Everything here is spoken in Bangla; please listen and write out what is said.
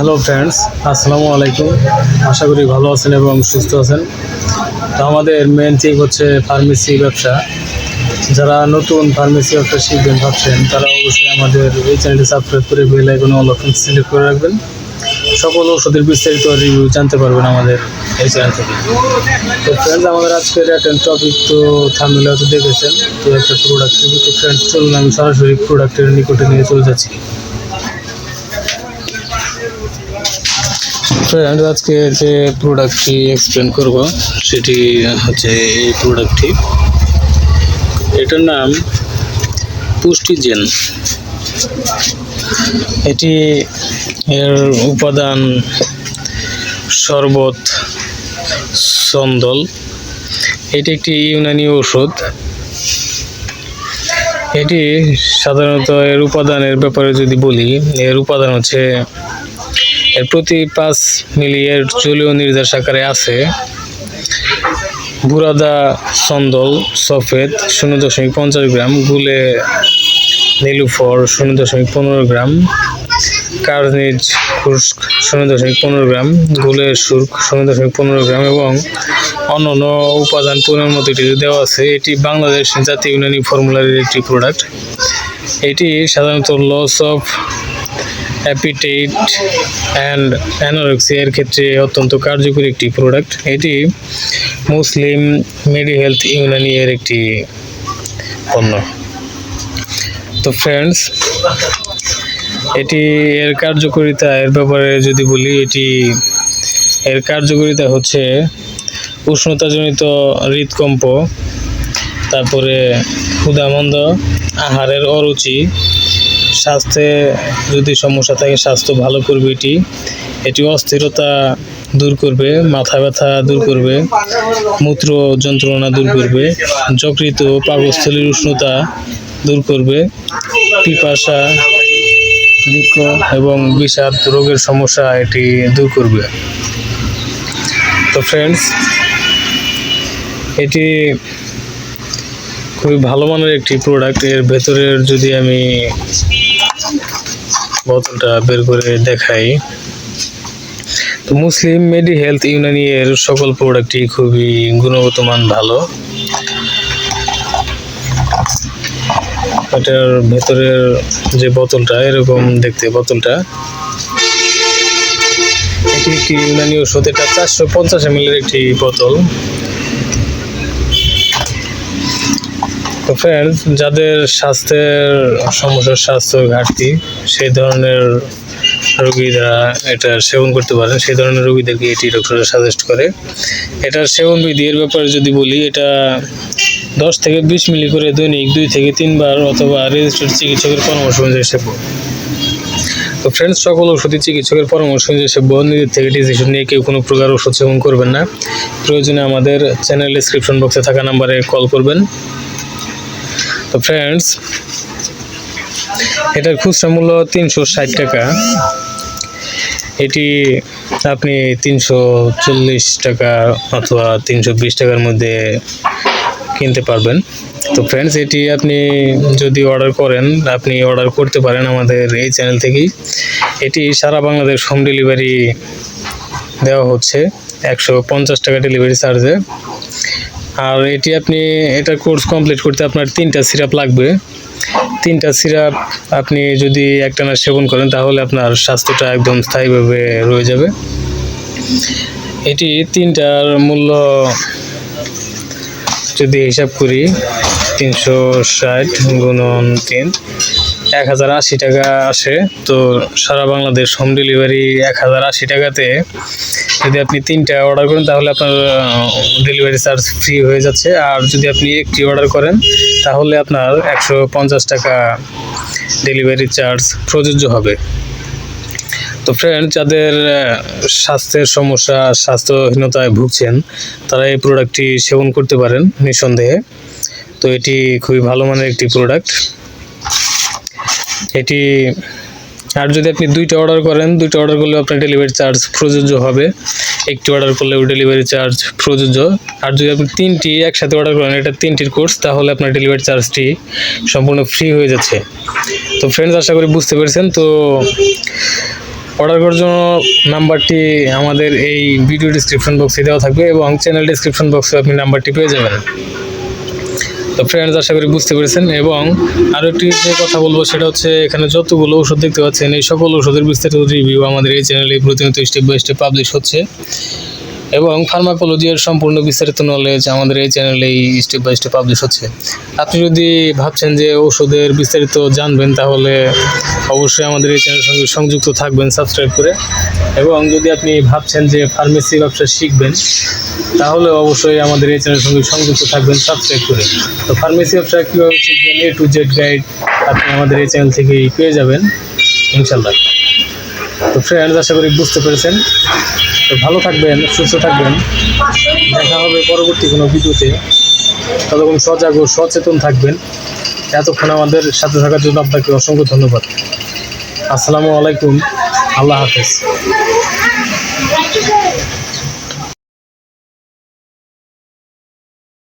হ্যালো ফ্রেন্ডস, আসসালামু আলাইকুম। আশা করি ভালো আছেন এবং সুস্থ আছেন। তো আমাদের মেন থিং হচ্ছে ফার্মেসি ব্যবসা। যারা নতুন ফার্মেসি ব্যবসা শিখবেন ভাবছেন, তারা অবশ্যই আমাদের এই চ্যানেলটি সাবস্ক্রাইব করে বেল আইকনে অল অপশন সিলেক্ট করে রাখবেন। সকল ওষুধের বিস্তারিত রিভিউ জানতে পারবেন আমাদের এই চ্যানেল থেকে। তো ফ্রেন্ডস আমাদের আজকের একটা টপিক তো থামলে হয়তো দেখেছেন তো একটা প্রোডাক্ট রিভিউ তো ফ্রেন্ডস চলুন আমি সরাসরি প্রোডাক্টের নিকটে নিয়ে চলে যাচ্ছি। ফ্রেন্ড আজকে যে প্রোডাক্টটি এক্সপ্লেন করব, সেটি হচ্ছে এই প্রোডাক্টটি এটার নাম পুষ্টিজেন। এটি এর উপাদান শরবত, সন্দল। এটি একটি ইউনানি ওষুধ এটি সাধারণত এর উপাদানের ব্যাপারে যদি বলি, এর উপাদান হচ্ছে এর প্রতি পাঁচ মিলি এর জলীয় নির্যাস আকারে আছে। বুরাদা সন্দল সফেদ, শূন্য দশমিক পঞ্চাশ গ্রাম, গুলে নীলুফর, শূন্য দশমিক পনেরো গ্রাম, কার্নিজ খুস্ক শূন্য দশমিক পনেরো গ্রাম গুলের সুর্ক, শূন্য দশমিক পনেরো গ্রাম এবং অন্যান্য উপাদান পূর্ণের মতো এটি দেওয়া আছে, এটি বাংলাদেশ জাতীয় ইউনানি ফর্মুলারের একটি প্রোডাক্ট এটি সাধারণত লস অফ অ্যাপিটেট অ্যান্ড অ্যানোরেক্সিয়ার ক্ষেত্রে অত্যন্ত কার্যকরী একটি প্রোডাক্ট এটি মুসলিম মেডি হেলথ ইউনানি এর একটি পণ্য। তো ফ্রেন্ডস এটি এর কার্যকারিতা এর ব্যাপারে যদি বলি, এটি এর কার্যকারিতা হচ্ছে উষ্ণতাজনিত হৃদকম্প, তারপরে ক্ষুধামন্দ, আহারের অরুচি স্বাস্থ্যে যদি সমস্যা থাকে, স্বাস্থ্য ভালো করবে এটি। এটি অস্থিরতা দূর করবে, মাথা ব্যথা দূর করবে, মূত্র যন্ত্রণা দূর করবে যকৃত পাকস্থলীর উষ্ণতা দূর করবে, পিপাসা বৃক্ষ এবং বিষাদ রোগের সমস্যা এটি দূর করবে। তো ফ্রেন্ডস এটি খুবই ভালো মানের একটি প্রোডাক্টের ভেতরের যদি আমি বোতলটা বের করে দেখাই। তো মুসলিম মেডি হেলথ ইউনানি এর সকল প্রোডাক্টই খুবই গুণগত মান ভালো। এটার ভেতরের যে বোতলটা, এরকম দেখতে বোতলটা। এটি একটি ইউনানি ওষুধ, এটা চারশো পঞ্চাশ এম একটি বোতল। তো ফ্রেন্ডস যাদের স্বাস্থ্যের সমস্যা স্বাস্থ্য ঘাটতি, সেই ধরনের রোগীরা এটা সেবন করতে পারেন সেই ধরনের রোগীদেরকে এটি ডক্টররা সাজেস্ট করে। এটার সেবন বিধি এর ব্যাপারে যদি বলি, এটা দশ থেকে বিশ মিলি করে দৈনিক দুই থেকে তিনবার অথবা রেজিস্টার্ড চিকিৎসকের পরামর্শ অনুযায়ী সেবন। তো ফ্রেন্ডস সকল ওষুধই চিকিৎসকের পরামর্শ অনুযায়ী সেবন। নিজের থেকে ডিসিশন নিয়ে কেউ কোনো প্রকার ওষুধ সেবন করবেন না। প্রয়োজনে আমাদের চ্যানেল ডিসক্রিপশন বক্সে থাকা নাম্বারে কল করবেন। তো ফ্রেন্ডস এটার খুচরা মূল্য তিনশো ষাট টাকা। এটি আপনি তিনশো চল্লিশ টাকা অথবা তিনশো বিশ টাকার মধ্যে কিনতে পারবেন। তো ফ্রেন্ডস এটি আপনি যদি অর্ডার করেন, আপনি অর্ডার করতে পারেন আমাদের এই চ্যানেল থেকেই। এটি সারা বাংলাদেশ হোম ডেলিভারি দেওয়া হচ্ছে। একশো পঞ্চাশ টাকা ডেলিভারি চার্জে আর এটি আপনি, এটা কোর্স কমপ্লিট করতে আপনার তিনটা সিরাপ লাগবে। তিনটা সিরাপ আপনি যদি একটানা সেবন করেন, তাহলে আপনার স্বাস্থ্যটা একদম স্থায়ীভাবে রয়ে যাবে। এটি তিনটার মূল্য যদি হিসাব করি, তিনশো ষাট গুণন তিন। এক হাজার আশি টাকা আসে। তো সারা বাংলাদেশ হোম ডেলিভারি এক হাজার আশি টাকাতে যদি আপনি তিনটা অর্ডার করেন, তাহলে আপনার ডেলিভারি চার্জ ফ্রি হয়ে যাচ্ছে। আর যদি আপনি একটি অর্ডার করেন, তাহলে আপনার একশো পঞ্চাশ টাকা ডেলিভারি চার্জ প্রযোজ্য হবে। তো ফ্রেন্ড যাদের স্বাস্থ্যের সমস্যা, স্বাস্থ্যহীনতায় ভুগছেন, তারা এই প্রোডাক্টটি সেবন করতে পারেন নিঃসন্দেহে। তো এটি খুবই ভালো মানের একটি প্রোডাক্ট এটি, আর যদি আপনি দুইটা অর্ডার করেন, দুইটা অর্ডার করলে আপনার ডেলিভারি চার্জ প্রযোজ্য হবে। একটি অর্ডার করলেও ডেলিভারি চার্জ প্রযোজ্য। আর যদি আপনি তিনটি একসাথে অর্ডার করেন, এটা তিনটির কোর্স তাহলে আপনার ডেলিভারি চার্জটি সম্পূর্ণ ফ্রি হয়ে যাচ্ছে। তো ফ্রেন্ডস আশা করি বুঝতে পেরেছেন। তো অর্ডার করার জন্য নাম্বারটি আমাদের এই ভিডিও ডিসক্রিপশন বক্সে দেওয়া থাকবে এবং চ্যানেল ডিসক্রিপশন বক্সে আপনি নাম্বারটি পেয়ে যাবেন। তো ফ্রেন্ডস আশা করি বুঝতে পেরেছেন। এবং আরও একটি যে কথা বলব সেটা হচ্ছে, এখানে যতগুলো ওষুধ দেখতে পাচ্ছেন, এই সকল ওষুধের বিস্তারিত রিভিউ আমাদের এই চ্যানেলে প্রতিনিয়ত স্টেপ বাই স্টেপ পাবলিশ হচ্ছে। এবং ফার্মাকোলজির সম্পূর্ণ বিস্তারিত নলেজ আমাদের এই চ্যানেলেই স্টেপ বাই স্টেপ পাবলিশ হচ্ছে। আপনি যদি ভাবছেন যে ওষুধের বিস্তারিত জানবেন, তাহলে অবশ্যই আমাদের এই চ্যানেলের সঙ্গে সংযুক্ত থাকবেন সাবস্ক্রাইব করে। এবং যদি আপনি ভাবছেন যে ফার্মেসি ব্যবসা শিখবেন, তাহলে অবশ্যই আমাদের এই চ্যানেলের সঙ্গে সংযুক্ত থাকবেন সাবস্ক্রাইব করে। তো ফার্মেসি ব্যবসা কীভাবে শিখবেন এ টু জেড গাইড আপনি আমাদের এই চ্যানেল থেকেই পেয়ে যাবেন ইনশাল্লাহ তো ফ্রেন্ডস আশা করি বুঝতে পেরেছেন। তো ভালো থাকবেন, সুস্থ থাকবেন। দেখা হবে পরবর্তী কোনো ভিডিওতে। ততক্ষণ সজাগ ও সচেতন থাকবেন। এতক্ষণ আমাদের সাথে থাকার জন্য আপনাকে অসংখ্য ধন্যবাদ। আসসালামু আলাইকুম। আল্লাহ হাফেজ।